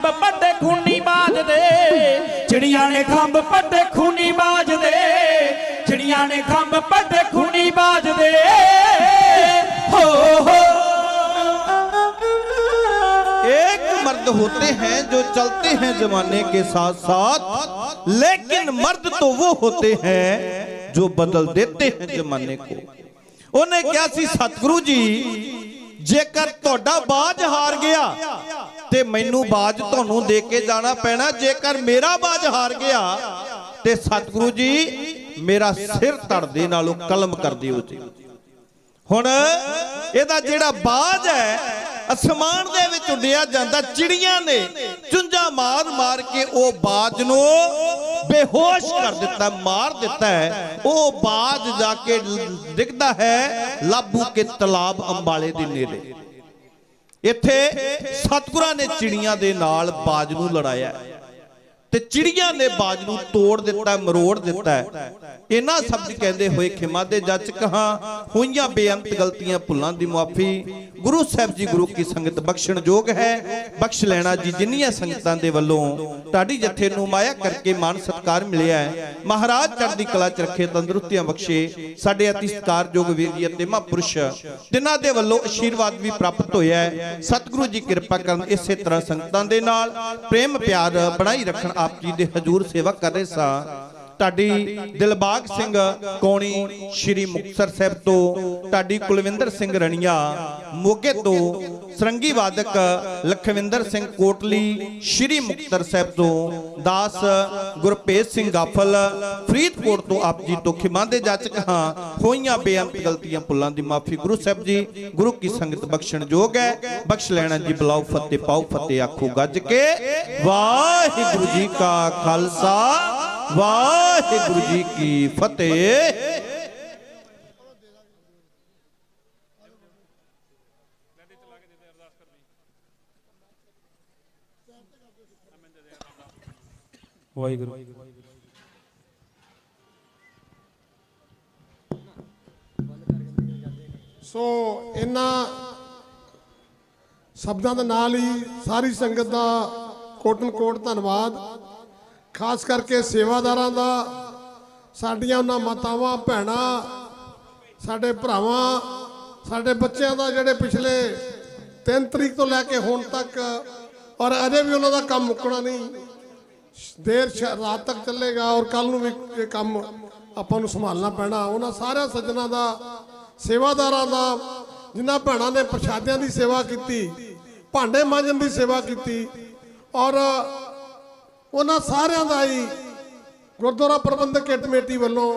ਖੰਭ ਪੱਟੇ ਖੂਨੀ ਬਾਜਦੇ ਚਿੜੀਆਂ ਨੇ ਖੰਭ ਪੱਟੇ ਖੂਨੀ ਬਾਜਦੇ ਚਿੜੀਆਂ ਨੇ ਖੰਭ ਪੱਟੇ ਖੂਨੀ ਬਾਜਦੇ ਹੋ ਹੋ एक मर्द होते हैं जो चलते हैं जमाने के साथ साथ लेकिन मर्द तो वो होते हैं जो बदल देते हैं जमाने को ਉਹਨੇ ਕਿਹਾ ਸੀ ਸਤਿਗੁਰੂ ਜੀ ਜੇਕਰ ਤੁਹਾਡਾ ਬਾਜ ਹਾਰ ਗਿਆ ਤੇ ਮੈਨੂੰ ਬਾਜ ਤੁਹਾਨੂੰ ਦੇ ਕੇ ਜਾਣਾ ਪੈਣਾ, ਜੇਕਰ ਮੇਰਾ ਬਾਜ ਹਾਰ ਗਿਆ ਤੇ ਸਤਿਗੁਰੂ ਜੀ ਮੇਰਾ ਸਿਰ ਧੜਦੇ ਨਾਲੋਂ ਕਲਮ ਕਰ ਦਿਓ ਜੀ। ਹੁਣ ਇਹਦਾ ਜਿਹੜਾ ਬਾਜ ਹੈ ਅਸਮਾਨ ਦੇ ਵਿੱਚ ਉੱਡਿਆ ਜਾਂਦਾ, ਚਿੜੀਆਂ ਨੇ ਚੁੰਝਾ ਮਾਰ ਮਾਰ ਕੇ ਉਹ ਬਾਜ ਨੂੰ ਬੇਹੋਸ਼ ਕਰ ਦਿੱਤਾ, ਮਾਰ ਦਿੱਤਾ ਹੈ। ਉਹ ਬਾਜ ਜਾ ਕੇ ਦਿਖਦਾ ਹੈ, ਲਾਬੂ ਕੇ ਤਲਾਬ ਅੰਬਾਲੇ ਦੇ ਨੇੜੇ। ਇੱਥੇ ਸਤਿਗੁਰਾਂ ਨੇ ਚਿੜੀਆਂ ਦੇ ਨਾਲ ਬਾਜ ਨੂੰ ਲੜਾਇਆ ਤੇ ਚਿੜੀਆਂ ਨੇ ਬਾਜ ਨੂੰ ਤੋੜ ਦਿੱਤਾ, ਮਰੋੜ ਦਿੱਤਾ ਇਹਨਾਂ ਸ਼ਬਦ ਕਹਿੰਦੇ ਹੋਏ ਖਿਮਾ ਦੇ ਜੱਜ ਕਹਾ, ਹੋਈਆਂ ਬੇਅੰਤ ਗਲਤੀਆਂ ਭੁੱਲਾਂ ਦੀ ਮੁਆਫੀ। ਗੁਰੂ ਸਾਹਿਬ ਜੀ ਗੁਰੂ ਕੀ ਸੰਗਤ ਬਖਸ਼ਣ ਯੋਗ ਹੈ, ਬਖਸ਼ ਲੈਣਾ ਜੀ ਜਿੰਨੀਆਂ ਸੰਗਤਾਂ ਦੇ ਵੱਲੋਂ। ਤੁਹਾਡੀ ਜਥੇ ਨੂੰ ਮਾਇਆ ਕਰਕੇ ਮਾਨ ਸਤਕਾਰ ਮਿਲਿਆ ਹੈ। ਮਹਾਰਾਜ ਚੜ੍ਹਦੀ ਕਲਾ ਚ ਰੱਖੇ, ਤੰਦਰੁਸਤੀਆਂ ਬਖਸ਼ੇ। ਸਾਡੇ ਅਤੀ ਸਤਿਕਾਰਯੋਗ ਵੀਰ ਜੀ ਅਤੇ ਮਹਾਂਪੁਰਸ਼, ਜਿਨ੍ਹਾਂ ਦੇ ਵੱਲੋਂ ਆਸ਼ੀਰਵਾਦ ਵੀ ਪ੍ਰਾਪਤ ਹੋਇਆ ਹੈ। ਸਤਿਗੁਰੂ ਜੀ ਕਿਰਪਾ ਕਰਨ ਇਸੇ ਤਰ੍ਹਾਂ ਸੰਗਤਾਂ ਦੇ ਨਾਲ। ਪ੍ਰੇਮ ਪਿਆਰ ਬਣਾਈ ਰੱਖਣ ਆਪ ਜੀ ਦੇ ਹਜੂਰ ਸੇਵਾ ਕਰ ਰਹੇ ਸਾਂ। ਤੁਹਾਡੀ ਦਿਲਬਾਗ ਸਿੰਘ ਕੌਣੀ ਸ਼੍ਰੀ ਮੁਕਤਸਰ ਸਾਹਿਬ ਤੋਂ, ਤੁਹਾਡੀ ਕੁਲਵਿੰਦਰ ਸਿੰਘ ਰਣੀਆ, ਮੋਗੇ ਤੋਂ ਸਰੰਗੀ ਵਾਦਕ ਲਖਵਿੰਦਰ ਸਿੰਘ ਕੋਟਲੀ ਸ਼੍ਰੀ ਮੁਕਤਸਰ ਸਾਹਿਬ ਤੋਂ, ਦਾਸ ਗੁਰਪ੍ਰੀਤ ਸਿੰਘ ਗਾਫਲ ਫਰੀਦਕੋਟ ਤੋਂ ਆਪ ਜੀ ਤੋਂ ਖਿਮਾਂਦੇ ਜਾਚਕ ਹਾਂ, ਹੋਈਆਂ ਬੇਅੰਤ ਗਲਤੀਆਂ ਭੁੱਲਾਂ ਦੀ ਮਾਫੀ ਗੁਰੂ ਸਾਹਿਬ ਜੀ, ਗੁਰੂ ਕੀ ਸੰਗਤ ਬਖਸ਼ਣ ਯੋਗ ਹੈ, ਬਖਸ਼ ਲੈਣਾ ਜੀ ਬਲਾਉ ਫਤਿਹ ਪਾਉ ਫਤਿਹ, ਆਖੋ ਗੱਜ ਕੇ ਵਾਹਿਗੁਰੂ ਜੀ ਕਾ ਖਾਲਸਾ। ਵਾਹਿਗੁਰੂ ਜੀ ਕੀ ਫਤਿਹ। ਵਾਹਿਗੁਰੂ। ਸੋ ਇਹਨਾਂ ਸ਼ਬਦਾਂ ਦੇ ਨਾਲ ਹੀ ਸਾਰੀ ਸੰਗਤ ਦਾ ਕੋਟਨ ਕੋਟ ਧੰਨਵਾਦ। ਖਾਸ ਕਰਕੇ ਸੇਵਾਦਾਰਾਂ ਦਾ, ਸਾਡੀਆਂ ਉਹਨਾਂ ਮਾਤਾਵਾਂ, ਭੈਣਾਂ, ਸਾਡੇ ਭਰਾਵਾਂ, ਸਾਡੇ ਬੱਚਿਆਂ ਦਾ ਜਿਹੜੇ ਪਿਛਲੇ 3 ਤਰੀਕ ਤੋਂ ਲੈ ਕੇ ਹੁਣ ਤੱਕ, ਔਰ ਅਜੇ ਵੀ ਉਹਨਾਂ ਦਾ ਕੰਮ ਮੁੱਕਣਾ ਨਹੀਂ। ਦੇਰ ਸ਼- ਰਾਤ ਤੱਕ ਚੱਲੇਗਾ ਔਰ ਕੱਲ ਨੂੰ ਵੀ ਇਹ ਕੰਮ ਆਪਾਂ ਨੂੰ ਸੰਭਾਲਣਾ ਪੈਣਾ। ਉਹਨਾਂ ਸਾਰਿਆਂ ਸੱਜਣਾ ਦਾ, ਸੇਵਾਦਾਰਾਂ ਦਾ, ਜਿਨ੍ਹਾਂ ਭੈਣਾਂ ਨੇ ਪ੍ਰਸ਼ਾਦਿਆਂ ਦੀ ਸੇਵਾ ਕੀਤੀ, ਭਾਂਡੇ ਮਾਂਜਣ ਦੀ ਸੇਵਾ ਕੀਤੀ, ਔਰ ਉਹਨਾਂ ਸਾਰਿਆਂ ਦਾ ਹੀ ਗੁਰਦੁਆਰਾ ਪ੍ਰਬੰਧਕ ਕਮੇਟੀ ਵੱਲੋਂ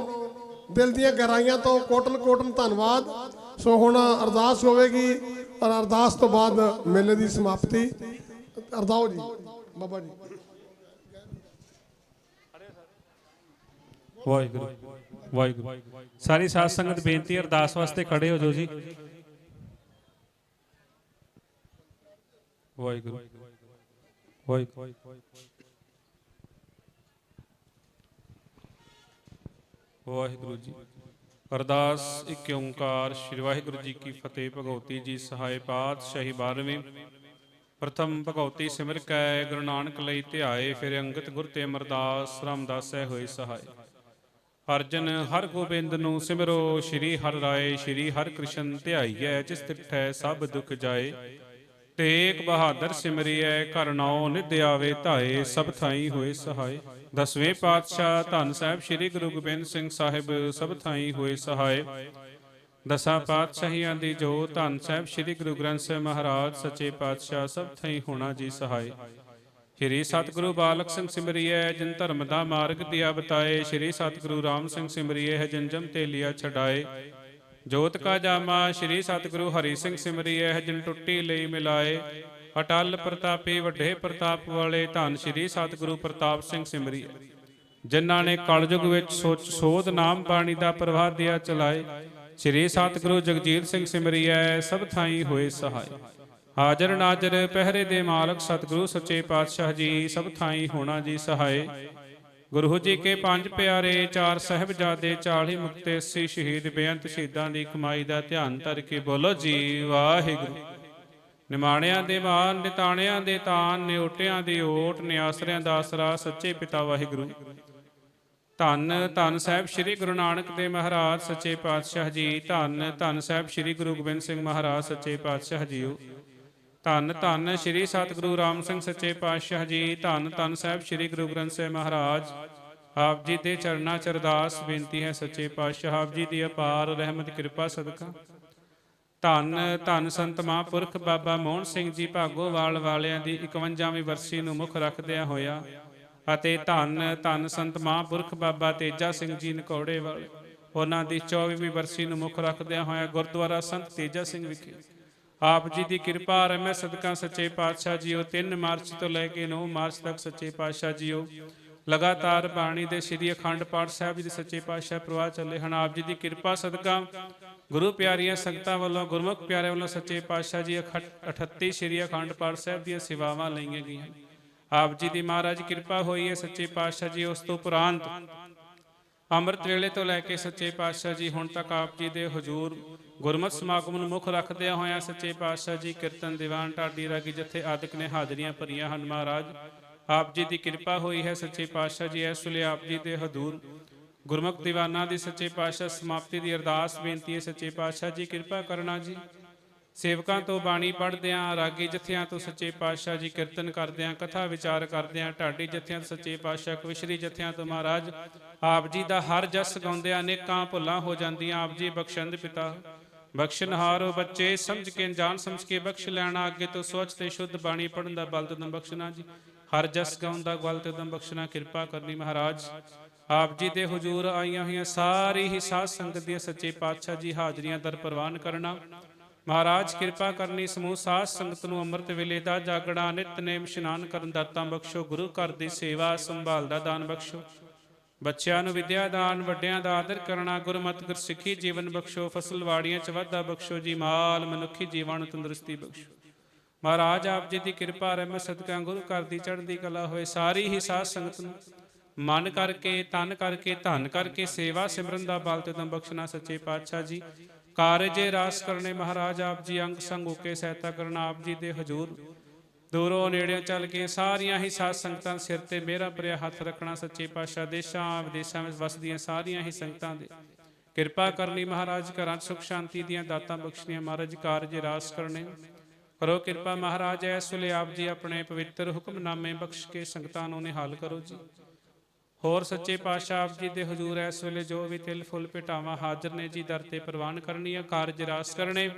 ਦਿਲ ਦੀਆਂ ਗਹਿਰਾਈਆਂ ਤੋਂ ਕੋਟਨ ਕੋਟਨ ਧੰਨਵਾਦ। ਸੋ ਹੁਣ ਅਰਦਾਸ ਹੋਵੇਗੀ ਔਰ ਅਰਦਾਸ ਤੋਂ ਬਾਅਦ ਮੇਲੇ ਦੀ ਸਮਾਪਤੀ। ਅਰਦਾਓ ਜੀ। ਬਾਬਾ ਜੀ। ਵਾਹਿਗੁਰੂ। ਵਾਹਿਗੁਰੂ। ਸਾਰੀ ਸਾਧ ਸੰਗਤ ਬੇਨਤੀ ਅਰਦਾਸ ਵਾਸਤੇ ਖੜੇ ਹੋ ਜਾਓ ਜੀ। ਵਾਹਿਗੁਰੂ। ਵਾਹਿਗੁਰੂ। ਵਾਹਿਗੁਰੂ ਜੀ। ਅਰਦਾਸ, ਇੱਕ ਓੰਕਾਰ, ਸ੍ਰੀ ਵਾਹਿਗੁਰੂ ਜੀ ਕੀ ਫਤਿਹ। ਭਗਉਤੀ ਜੀ ਸਹਾਇ ਪਾਤਸ਼ਾਹੀ 12ਵੀਂ ਪ੍ਰਥਮ ਭਗਉਤੀ ਸਿਮਰ ਕੈ, ਗੁਰੂ ਨਾਨਕ ਲਈ ਧਿਆਏ, ਫਿਰ ਅੰਗਤ ਗੁਰ ਤੇ ਅਮਰਦਾਸ ਰਾਮਦਾਸੈ ਹੋਏ ਸਹਾਇ ਅਰਜਨ ਹਰ ਗੋਬਿੰਦ ਨੂੰ ਸਿਮਰੋ, ਸ਼੍ਰੀ ਹਰਿ ਰਾਏ, ਸ਼੍ਰੀ ਹਰਿ ਕ੍ਰਿਸ਼ਨ ਧਿਆਈਐ, ਜਿਸ ਤਿਠੈ ਸਭ ਦੁਖ ਜਾਏ। ਤੇਗ ਬਹਾਦਰ ਸਿਮਰਿਐ, ਘਰ ਨੌ ਨਿਧ ਆਵੇ ਧਾਏ, ਸਭ ਥਾਈ ਹੋਏ ਸਹਾਇ ਦਸਵੇਂ ਪਾਤਸ਼ਾਹ ਧੰਨ ਸਾਹਿਬ ਸ੍ਰੀ ਗੁਰੂ ਗੋਬਿੰਦ ਸਿੰਘ ਸਾਹਿਬ, ਸਭ ਥਾਈ ਹੋਏ ਸਹਾਇ ਦਸਾਂ ਪਾਤਸ਼ਾਹੀਆਂ ਦੀ ਜੋ ਧੰਨ ਸਾਹਿਬ ਸ੍ਰੀ ਗੁਰੂ ਗ੍ਰੰਥ ਸਾਹਿਬ ਮਹਾਰਾਜ, ਸੱਚੇ ਪਾਤਸ਼ਾਹ ਸਭ ਥਾਈ ਹੋਣਾ ਜੀ ਸਹਾਇ ਸ਼੍ਰੀ ਸਤਿਗੁਰੂ ਬਾਲਕ ਸਿੰਘ ਸਿਮਰਿਐ, ਜਿਨ ਧਰਮ ਦਾ ਮਾਰਗ ਦਿਆ ਬਤਾਏ। ਸ਼੍ਰੀ ਸਤਿਗੁਰੂ ਰਾਮ ਸਿੰਘ ਸਿਮਰਿਐ ਹੈ ਜਿਨ ਜਮ ਤੇ ਲਿਆ ਛਡਾਏ। ਜੋਤ ਕਾ ਜਾਮਾ, ਸ਼੍ਰੀ ਸਤਿਗੁਰੂ ਹਰੀ ਸਿੰਘ ਸਿਮਰਿਐ ਜਿਨ ਟੁੱਟੀ ਲਈ ਮਿਲਾਏ। ਅਟਲ ਪ੍ਰਤਾਪੀ, ਵੱਡੇ ਪ੍ਰਤਾਪ ਵਾਲੇ, ਧੰਨ ਸ਼੍ਰੀ ਸਤਿਗੁਰੂ ਪ੍ਰਤਾਪ ਸਿੰਘ ਸਿਮਰਿਐ ਜਿਨ੍ਹਾਂ ਨੇ ਕਲਯੁਗ ਵਿੱਚ ਸੋਚ, ਸੋਧ, ਨਾਮ, ਬਾਣੀ ਦਾ ਪ੍ਰਵਾਹ ਦਿਆ ਚਲਾਏ, ਸ਼੍ਰੀ ਸਤਿਗੁਰੂ ਜਗਜੀਤ ਸਿੰਘ ਸਿਮਰਿਐ ਸਭ ਥਾਈ ਹੋਏ ਸਹਾਇ ਹਾਜ਼ਰ ਨਾਜ਼ਰ, ਪਹਿਰੇ ਦੇ ਮਾਲਕ ਸਤਿਗੁਰੂ ਸੱਚੇ ਪਾਤਸ਼ਾਹ ਜੀ, ਸਭ ਥਾਈ ਹੋਣਾ ਜੀ ਸਹਾਇ ਗੁਰੂ ਜੀ ਕੇ ਪੰਜ ਪਿਆਰੇ, ਚਾਰ ਸਹਿਬਜ਼ਾਦੇ 40 ਮੁਕਤੇ 80 ਸ਼ਹੀਦ, ਬੇਅੰਤ ਸ਼ਹੀਦਾਂ ਦੀ ਕਮਾਈ ਦਾ ਧਿਆਨ ਧਰ ਕੇ ਬੋਲੋ ਜੀ, ਵਾਹਿਗੁਰੂ। ਨਿਮਾਣਿਆਂ ਦੇ ਮਾਨ, ਨਿਤਾਣਿਆਂ ਦੇ ਤਾਨ, ਨਿਉਟਿਆਂ ਦੇ ਓਟ, ਨਿਆਸਰਿਆਂ ਦਾ ਆਸਰਾ, ਸੱਚੇ ਪਿਤਾ ਵਾਹਿਗੁਰੂ। ਧੰਨ ਧੰਨ ਸਾਹਿਬ ਸ੍ਰੀ ਗੁਰੂ ਨਾਨਕ ਦੇਵ ਮਹਾਰਾਜ, ਸੱਚੇ ਪਾਤਸ਼ਾਹ ਜੀ। ਧੰਨ ਧੰਨ ਸਾਹਿਬ ਸ੍ਰੀ ਗੁਰੂ ਗੋਬਿੰਦ ਸਿੰਘ ਮਹਾਰਾਜ, ਸੱਚੇ ਪਾਤਸ਼ਾਹ ਜੀਓ। ਧੰਨ ਧੰਨ ਸ੍ਰੀ ਸਤਿਗੁਰੂ ਰਾਮ ਸਿੰਘ ਸੱਚੇ ਪਾਤਸ਼ਾਹ ਜੀ, ਧੰਨ ਧੰਨ ਸਾਹਿਬ ਸ੍ਰੀ ਗੁਰੂ ਗ੍ਰੰਥ ਸਾਹਿਬ ਮਹਾਰਾਜ। ਆਪ ਜੀ ਦੇ ਚਰਨਾਂ ਚ ਅਰਦਾਸ ਬੇਨਤੀ ਹੈ ਸੱਚੇ ਪਾਤਸ਼ਾਹ, ਆਪ ਜੀ ਦੀ ਅਪਾਰ ਰਹਿਮਤ ਕਿਰਪਾ ਸਦਕਾ। ਧੰਨ ਧੰਨ ਸੰਤ ਮਹਾਂਪੁਰਖ ਬਾਬਾ ਮੋਹਨ ਸਿੰਘ ਜੀ ਭਾਗੋਵਾਲ ਵਾਲਿਆਂ ਦੀ 51ਵੀਂ ਵਰਸੀ ਨੂੰ ਮੁੱਖ ਰੱਖਦਿਆਂ ਹੋਇਆ ਅਤੇ ਧੰਨ ਧੰਨ ਸੰਤ ਮਹਾਂਪੁਰਖ ਬਾਬਾ ਤੇਜਾ ਸਿੰਘ ਜੀ ਨਕੌੜੇ ਵਾਲੇ, ਉਹਨਾਂ ਦੀ 24ਵੀਂ ਵਰਸੀ ਨੂੰ ਮੁੱਖ ਰੱਖਦਿਆਂ ਹੋਇਆ ਗੁਰਦੁਆਰਾ ਸੰਤ ਤੇਜਾ ਸਿੰਘ ਵਿਖੇ। ਆਪ ਜੀ ਦੀ ਕਿਰਪਾ ਰਹਿਮਤ ਸਦਕਾ ਸੱਚੇ ਪਾਤਸ਼ਾਹ ਜੀਓ 3 ਮਾਰਚ ਤੋਂ ਲੈ ਕੇ 9 ਮਾਰਚ ਤੱਕ ਸੱਚੇ ਪਾਤਸ਼ਾਹ ਜੀਓ। ਲਗਾਤਾਰ ਬਾਣੀ ਦੇ ਸ੍ਰੀ ਅਖੰਡ ਪਾਠ ਸਾਹਿਬ ਜੀ ਦੇ ਸੱਚੇ ਪਾਤਸ਼ਾਹ ਪ੍ਰਵਾਹ ਚੱਲੇ ਹਨ। ਆਪ ਜੀ ਦੀ ਕਿਰਪਾ, ਸਦਕਾ, ਗੁਰੂ ਪਿਆਰੀਆਂ ਸੰਗਤਾਂ ਵੱਲੋਂ, ਗੁਰਮੁਖ ਪਿਆਰੇ ਵੱਲੋਂ ਸੱਚੇ ਪਾਤਸ਼ਾਹ ਜੀ ਅਖਟ- 38 ਸ੍ਰੀ ਅਖੰਡ ਪਾਠ ਸਾਹਿਬ ਦੀਆਂ ਸੇਵਾਵਾਂ ਲਈਆਂ ਗਈਆਂ। ਆਪ ਜੀ ਦੀ ਮਹਾਰਾਜ ਕਿਰਪਾ ਹੋਈ ਹੈ ਸੱਚੇ ਪਾਤਸ਼ਾਹ ਜੀ, ਉਸ ਤੋਂ ਉਪਰੰਤ ਅੰਮ੍ਰਿਤ ਵੇਲੇ ਤੋਂ ਲੈ ਕੇ ਸੱਚੇ ਪਾਤਸ਼ਾਹ ਜੀ, ਹੁਣ ਤੱਕ ਆਪ ਜੀ ਦੇ ਹਜ਼ੂਰ ਗੁਰਮਤਿ ਸਮਾਗਮ ਨੂੰ ਮੁੱਖ ਰੱਖਦਿਆਂ ਹੋਇਆਂ ਸੱਚੇ ਪਾਤਸ਼ਾਹ ਜੀ ਕੀਰਤਨ ਦੀਵਾਨ ਢਾਡੀ ਰਾਗੀ ਜਥੇ ਆਦਿਕ ਨੇ ਹਾਜ਼ਰੀਆਂ ਭਰੀਆਂ ਹਨ ਮਹਾਰਾਜ, ਆਪ ਜੀ ਦੀ ਕਿਰਪਾ ਹੋਈ ਹੈ ਸੱਚੇ ਪਾਤਸ਼ਾਹ ਜੀ, ਇਸ ਵੇਲੇ ਆਪ ਜੀ ਦੇ ਹਜ਼ੂਰ ਗੁਰਮੁਖ ਦੀਵਾਨਾਂ ਦੀ ਸੱਚੇ ਪਾਤਸ਼ਾਹ ਸਮਾਪਤੀ ਦੀ ਅਰਦਾਸ ਬੇਨਤੀ ਹੈ ਸੱਚੇ ਪਾਤਸ਼ਾਹ ਜੀ, ਕਿਰਪਾ ਕਰਨਾ ਜੀ। ਸੇਵਕਾਂ ਤੋਂ ਬਾਣੀ ਪੜ੍ਹਦਿਆਂ, ਰਾਗੀ ਜਥਿਆਂ ਤੋਂ ਸੱਚੇ ਪਾਤਸ਼ਾਹ ਜੀ ਕੀਰਤਨ ਕਰਦਿਆਂ, ਕਥਾ ਵਿਚਾਰ ਕਰਦਿਆਂ, ਢਾਡੀ ਜਥਿਆਂ ਤੋਂ ਸੱਚੇ ਪਾਤਸ਼ਾਹ, ਕਵਿਸ਼ਰੀ ਜਥਿਆਂ ਤੋਂ ਮਹਾਰਾਜ ਆਪ ਜੀ ਦਾ ਹਰ ਜਸ ਗਾਉਂਦਿਆਂ ਅਨੇਕਾਂ ਭੁੱਲਾਂ ਹੋ ਜਾਂਦੀਆਂ, ਆਪ ਜੀ ਬਖਸ਼ੰਦ ਪਿਤਾ। ਬਖਸ਼ਨਹਾਰੋ ਬੱਚੇ, ਸਮਝ ਕੇ ਜਾਣ ਸਮਝ ਕੇ ਬਖਸ਼ ਲੈਣਾ, ਅੱਗੇ ਤੋਂ ਸਵੱਚ ਤੇ ਸ਼ੁੱਧ ਬਾਣੀ ਪੜਨ ਦਾ ਬਲ ਤਦਮ ਬਖਸ਼ਣਾ ਜੀ। ਹਰ ਜਸ ਗਾਉਣ ਦਾ ਬਲ ਤਦਮ ਬਖਸ਼ਣਾ, ਕਿਰਪਾ ਕਰਨੀ ਮਹਾਰਾਜ। ਆਪ ਜੀ ਦੇ ਹਜ਼ੂਰ ਆਈਆਂ ਹੋਈਆਂ ਸਾਰੀ ਹੀ ਸਾਧ ਸੰਗਤ ਦੀਆਂ ਸੱਚੇ ਪਾਤਸ਼ਾਹ ਜੀ ਹਾਜ਼ਰੀਆਂ ਦਰ ਪ੍ਰਵਾਨ ਕਰਨਾ। ਮਹਾਰਾਜ, ਕਿਰਪਾ ਕਰਨੀ ਸਮੂਹ ਸਾਧ ਸੰਗਤ ਨੂੰ ਅੰਮ੍ਰਿਤ ਵੇਲੇ ਦਾ ਜਾਗਣਾ ਨਿਤਨੇਮ ਇਸ਼ਨਾਨ ਕਰਨ ਦਾਤਾਂ ਬਖਸ਼ੋ, ਗੁਰੂ ਘਰ ਦੀ ਸੇਵਾ ਸੰਭਾਲ ਦਾ ਦਾਨ ਬਖਸ਼ੋ। ਬੱਚਿਆਂ ਨੂੰ ਵਿਦਿਆ ਦਾਨ, ਵੱਡਿਆਂ ਦਾ ਆਦਰ ਕਰਨਾ, ਗੁਰਮਤਿ, ਗੁਰਸਿੱਖੀ ਜੀਵਨ ਬਖਸ਼ੋ, ਫਸਲ ਵਾੜੀਆਂ ਚ ਵਾਧਾ ਬਖਸ਼ੋ, ਜੀ ਮਾਲ, ਮਨੁੱਖੀ ਜੀਵਨ ਨੂੰ ਤੰਦਰੁਸਤੀ ਬਖਸ਼ੋ। ਮਹਾਰਾਜ, ਆਪ ਜੀ ਦੀ ਕਿਰਪਾ, ਰਹਿਮਤ, ਸਦਕਾ, ਗੁਰੂ ਘਰ ਦੀ ਚੜ੍ਹਦੀ ਕਲਾ ਹੋਏ, ਸਾਰੀ ਹੀ ਸਾਧ ਸੰਗਤ ਨੂੰ ਮਨ ਕਰਕੇ, ਤਨ ਕਰਕੇ, ਧਨ ਕਰਕੇ ਸੇਵਾ ਸਿਮਰਨ ਦਾ ਬਲ ਤੇ ਦਮ ਬਖਸ਼ਣਾ ਸੱਚੇ ਪਾਤਸ਼ਾਹ ਜੀ। ਕਾਰਜੇ ਰਾਸ ਕਰਨੇ ਮਹਾਰਾਜ, ਆਪ ਜੀ ਅੰਗ ਸੰਗ ਓਕੇ ਸਹਾਇਤਾ ਕਰਨਾ, ਆਪ ਜੀ ਦੇ ਹਜ਼ੂਰ ਦੂਰੋਂ ਨੇੜਿਓਂ ਚੱਲ ਕੇ ਸਾਰੀਆਂ ਹੀ ਸਾਧ ਸੰਗਤਾਂ ਸਿਰ ਤੇ ਮੇਰਾ ਭਰਿਆ ਹੱਥ ਰੱਖਣਾ ਸੱਚੇ ਪਾਤਸ਼ਾਹ ਦੇਸ਼ਾਂ ਵਿਦੇਸ਼ਾਂ ਵਿੱਚ ਵਸਦੀਆਂ ਸਾਰੀਆਂ ਹੀ ਸੰਗਤਾਂ ਦੇ। ਕਿਰਪਾ ਕਰਨੀ ਮਹਾਰਾਜ ਘਰਾਂ 'ਚ ਸੁਖ ਸ਼ਾਂਤੀ ਦੀਆਂ ਦਾਤਾਂ ਬਖਸ਼ਣੀਆਂ, ਮਹਾਰਾਜ ਕਾਰਜ ਰਾਸ ਕਰਨੇ। ਕਰੋ ਕਿਰਪਾ ਮਹਾਰਾਜ, ਇਸ ਵੇਲੇ ਆਪ ਜੀ ਆਪਣੇ ਪਵਿੱਤਰ ਹੁਕਮਨਾਮੇ ਬਖਸ਼ ਕੇ ਸੰਗਤਾਂ ਨੂੰ ਨਿਹਾਲ ਕਰੋ ਜੀ। ਹੋਰ ਸੱਚੇ ਪਾਤਸ਼ਾਹ ਆਪ ਜੀ ਦੇ ਹਜ਼ੂਰ ਇਸ ਵੇਲੇ ਜੋ ਵੀ ਤਿਲ ਫੁੱਲ ਭੇਟਾਵਾਂ ਹਾਜ਼ਰ ਨੇ ਜੀ, ਦਰ ਤੇ ਪ੍ਰਵਾਨ ਕਰਨੀਆਂ, ਕਾਰਜ ਰਾਸ ਕਰਨੇ।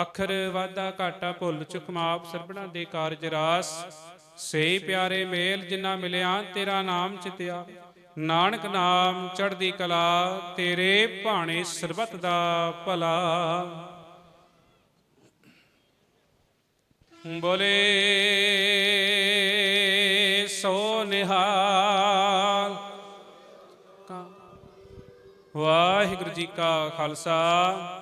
ਅੱਖਰ ਵਾਧਾ ਘਾਟਾ ਭੁੱਲ ਚੁੱਕ ਮਾਪ ਸਰਬਣਾ ਦੇ ਕਾਰਜ ਰਾਸ। ਸੇ ਪਿਆਰੇ ਮੇਲ ਜਿਨ੍ਹਾਂ ਮਿਲਿਆ, ਤੇਰਾ ਨਾਮ ਚਿਤਿਆ। ਨਾਨਕ ਨਾਮ ਚੜ੍ਹਦੀ ਕਲਾ, ਤੇਰੇ ਭਾਣੇ ਸਰਬਤ ਦਾ ਭਲਾ। ਬੋਲੇ, ਸੋ ਨਿਹਾਲ। ਵਾਹਿਗੁਰੂ ਜੀ ਕਾ ਖਾਲਸਾ।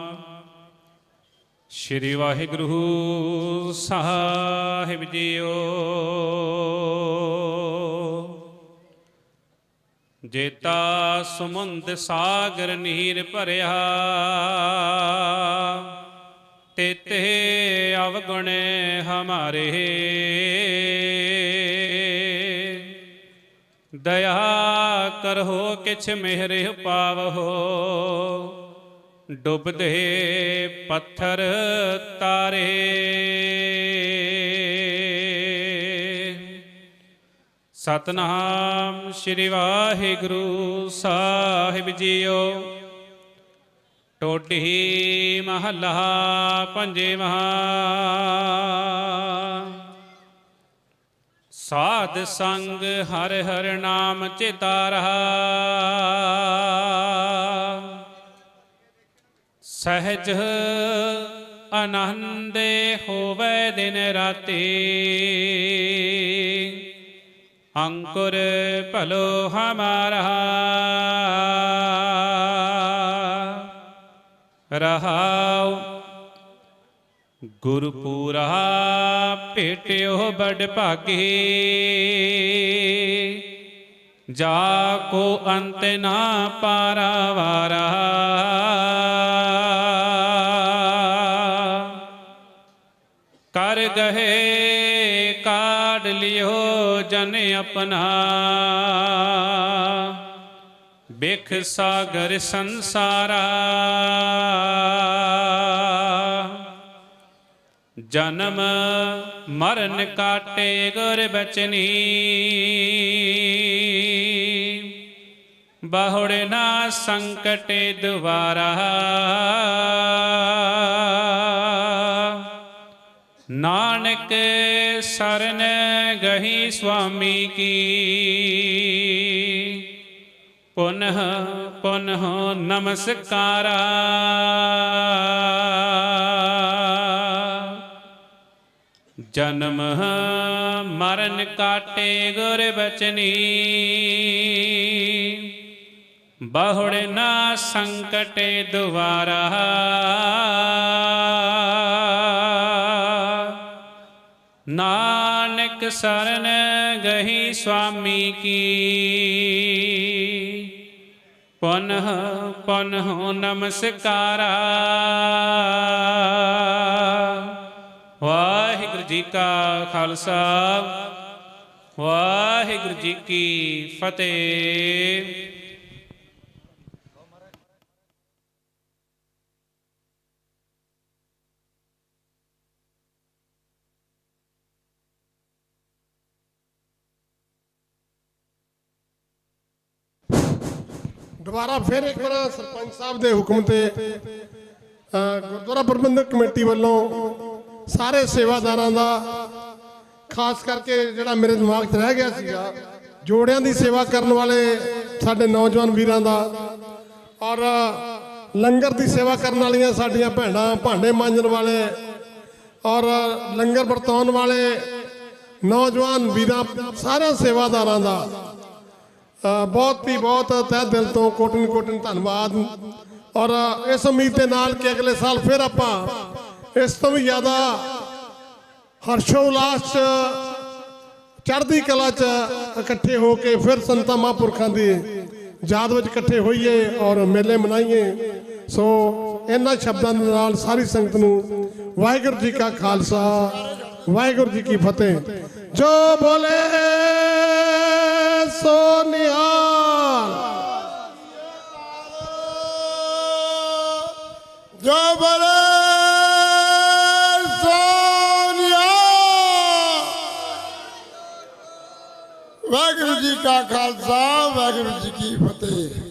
ਸ਼੍ਰੀ ਵਾਹਿਗੁਰੂ ਸਾਹਿਬ ਜੀਓ। ਜੇਤਾ ਸਮੁੰਦ ਸਾਗਰ ਨੀਰ ਭਰਿਆ ਤੇਤੇ ਅਵਗੁਣੇ ਹਮਾਰੇ। ਦਇਆ ਕਰੋ ਕਿਛ ਮਿਹਰ ਪਾਵੋ ਡੁੱਬਦੇ ਪੱਥਰ ਤਾਰੇ। ਸਤਨਾਮ ਸ੍ਰੀ ਵਾਹਿਗੁਰੂ ਸਾਹਿਬ ਜੀਓ। ਟੋਟੀ ਮਹੱਲਾ ਪੰਜਵਾਂ। ਸਾਧ ਸੰਗ ਹਰ ਹਰ ਨਾਮ ਚਿਤਾਰਾ ਸਹਿਜ ਆਨੰਦੇ ਹੋਵੇ ਦਿਨ ਰਾਤੀ। ਅੰਕੁਰ ਭਲੋ ਹਮਾਰਾ। ਰਹਾਉ ਗੁਰਪੂਰਾ ਭੇਟਿਓ ਬੜ ਭਾਗੇ। ਜਾ ਕੋ ਅੰਤ ਨਾ ਪਾਰਾਵਾਰਾ ਕਰ ਗਏ ਕਾਢ ਲਿਓ ਜਨ ਆਪਣਾ। ਬਿਖ ਸਾਗਰ ਸੰਸਾਰਾ। ਜਨਮ ਮਰਨ ਕਾਟੇ ਗੁਰ ਬਚਨੀ। ਬਹੁੜ ਨਾ ਸੰਕਟੇ ਦੁਆਰਾ ਨਾਨਕ ਸਰਨ ਗਹੀ ਸੁਆਮੀ ਕੀ। ਪੁਨః ਪੁਨః ਨਮਸਕਾਰਾ। ਜਨਮ ਮਰਨ ਕਾਟੇ ਗੁਰ ਬਚਨੀ। ਬਹੁੜ ਨਾ ਸੰਕਟੇ ਦੁਆਰਾ। ਨਾਨਕ ਸਰਨ ਗਹੀ ਸੁਆਮੀ ਕੀ। ਪੁਨః ਪੁਨః ਨਮਸਕਾਰਾ। ਵਾਹਿਗੁਰੂ ਜੀ ਕਾ ਖਾਲਸਾ। ਵਾਹਿਗੁਰੂ ਜੀ ਕੀ ਫਤਿਹ। ਦੁਬਾਰਾ ਫਿਰ ਇੱਕ ਵਾਰ ਸਰਪੰਚ ਸਾਹਿਬ ਦੇ ਹੁਕਮ ਤੇ ਗੁਰਦੁਆਰਾ ਪ੍ਰਬੰਧਕ ਕਮੇਟੀ ਵੱਲੋਂ ਸਾਰੇ ਸੇਵਾਦਾਰਾਂ ਦਾ, ਖਾਸ ਕਰਕੇ ਜਿਹੜਾ ਮੇਰੇ ਦਿਮਾਗ 'ਚ ਰਹਿ ਗਿਆ ਸੀਗਾ, ਜੋੜਿਆਂ ਦੀ ਸੇਵਾ ਕਰਨ ਵਾਲੇ ਸਾਡੇ ਨੌਜਵਾਨ ਵੀਰਾਂ ਦਾ ਔਰ ਲੰਗਰ ਦੀ ਸੇਵਾ ਕਰਨ ਵਾਲੀਆਂ ਸਾਡੀਆਂ ਭੈਣਾਂ ਭਾਂਡੇ ਮਾਂਜਣ ਵਾਲੇ ਔਰ ਲੰਗਰ ਵਰਤਾਉਣ ਵਾਲੇ ਨੌਜਵਾਨ ਵੀਰਾਂ ਸਾਰਿਆਂ ਸੇਵਾਦਾਰਾਂ ਦਾ ਬਹੁਤ ਹੀ ਬਹੁਤ ਤਹਿ ਦਿਲ ਤੋਂ ਕੋਟਨ ਕੋਟਨ ਧੰਨਵਾਦ। ਔਰ ਇਸ ਉਮੀਦ ਦੇ ਨਾਲ ਕਿ ਅਗਲੇ ਸਾਲ ਫਿਰ ਆਪਾਂ ਇਸ ਤੋਂ ਵੀ ਜ਼ਿਆਦਾ ਹਰਸ਼ੋ ਉਲਾਸ ਚ ਚੜ੍ਹਦੀ ਕਲਾ ਚ ਇਕੱਠੇ ਹੋ ਕੇ ਫਿਰ ਸੰਤਾਂ ਮਹਾਂਪੁਰਖਾਂ ਦੀ ਯਾਦ ਵਿੱਚ ਇਕੱਠੇ ਹੋਈਏ ਔਰ ਮੇਲੇ ਮਨਾਈਏ। ਸੋ ਇਹਨਾਂ ਸ਼ਬਦਾਂ ਦੇ ਨਾਲ ਸਾਰੀ ਸੰਗਤ ਨੂੰ ਵਾਹਿਗੁਰੂ ਜੀ ਕਾ ਖਾਲਸਾ, ਵਾਹਿਗੁਰੂ ਜੀ ਕੀ ਫਤਿਹ। ਜੋ ਬੋਲੇ ਸੋ ਨਿਹਾਲ। ਜੋ ਬਲੇ ਸੋਨਿਆ ਵਾਹਿਗੁਰੂ ਜੀ ਕਾ ਖਾਲਸਾ ਵਾਹਿਗੁਰੂ ਜੀ ਕੀ ਫਤਿਹ।